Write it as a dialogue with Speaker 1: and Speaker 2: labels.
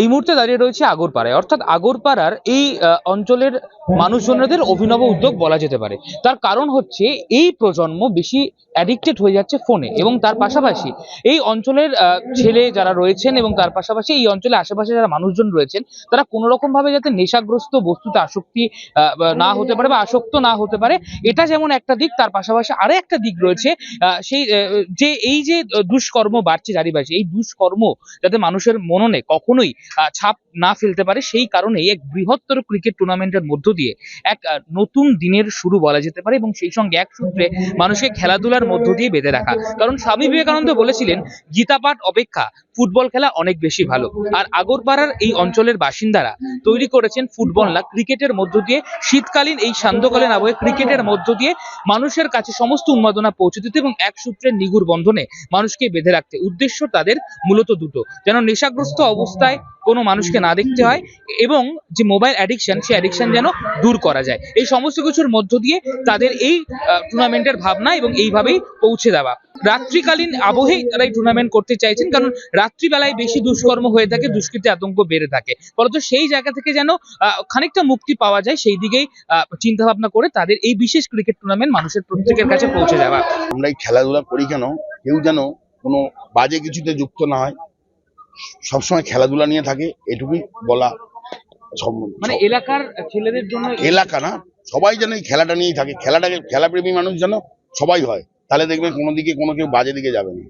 Speaker 1: এই মুহূর্তে দাঁড়িয়ে রয়েছে আগরপাড়ায়। অর্থাৎ আগরপাড়ার এই অঞ্চলের মানুষজনদের অভিনব উদ্যোগ বলা যেতে পারে। তার কারণ হচ্ছে এই প্রজন্ম বেশি অ্যাডিক্টেড হয়ে যাচ্ছে ফোনে এবং তার পাশাপাশি এই অঞ্চলের ছেলে যারা রয়েছেন এবং তার পাশাপাশি এই অঞ্চলের আশেপাশে যারা মানুষজন রয়েছেন, তারা কোনো ভাবে যাতে নেশাগ্রস্ত বস্তুতে আসক্তি না হতে পারে বা আসক্ত না হতে পারে, এটা যেমন একটা দিক, তার পাশাপাশি আরও একটা দিক রয়েছে সেই যে এই যে দুষ্কর্ম বাড়ছে চারিপাশে, এই দুষ্কর্ম যাতে মানুষের মননে কখনোই ছাপ না ফেলতে পারে, সেই কারণেই এক বৃহত্তর ক্রিকেট টুর্নামেন্টের মধ্য দিয়ে এক নতুন দিনের শুরু বলা যেতে পারে এবং সেই সঙ্গে এক সূত্রে মানুষকে খেলাধুলার মধ্য দিয়ে বেঁধে রাখা। কারণ স্বামী বিবেকানন্দ বলেছিলেন, গীতাপাঠ অপেক্ষা, ফুটবল খেলা অনেক বেশি ভালো। আর আগরপাড়ার এই অঞ্চলের বাসিন্দারা তৈরি করেছেন ফুটবল না, ক্রিকেটের মধ্য দিয়ে, শীতকালীন এই সান্ধ্যকালীন আবহে ক্রিকেটের মধ্য দিয়ে মানুষের কাছে সমস্ত উন্মাদনা পৌঁছে দিতে এবং এক সূত্রের নিগুড় বন্ধনে মানুষকে বেঁধে রাখতে। উদ্দেশ্য তাদের মূলত দুটো, যেন নেশাগ্রস্ত অবস্থায় কোনো মানুষকে না দেখতে হয় এবং যে মোবাইল অ্যাডিকশন সেই অ্যাডিকশন যেন দূর করা যায়। এই সমস্ত কিছুর মধ্য দিয়ে তাদের এই টুর্নামেন্টের ভাবনা এবং এইভাবেই পৌঁছে দেওয়া। রাত্রিকালীন আবহেই তারা এই টুর্নামেন্ট করতে চাইছেন, কারণ রাত্রিবেলায় বেশি দুষ্কর্ম হয়ে থাকে, দুষ্কৃতি আতঙ্ক বেড়ে থাকে। ফলত সেই জায়গা থেকে যেন খানিকটা মুক্তি পাওয়া যায়, সেই দিকেই চিন্তা ভাবনা করে তাদের এই বিশেষ ক্রিকেট টুর্নামেন্ট মানুষের প্রত্যেকের কাছে পৌঁছে যাওয়া
Speaker 2: আমরা এই খেলাধুলা করি কেন? কেউ যেন কোনো বাজে কিছুতে যুক্ত না হয়। সবসময় খেলাধুলা নিয়ে থাকে এটুকুই বলা
Speaker 1: মানে এলাকার ছেলেদের জন্য
Speaker 2: এলাকা না সবাই যেন এই খেলাটা নিয়েই থাকে। খেলাটাকে খেলাপ্রেমী মানুষ যেন সবাই হয় তাহলে দেখবে কোনো দিকে কোনো কেউ বাজে দিকে যাবে না।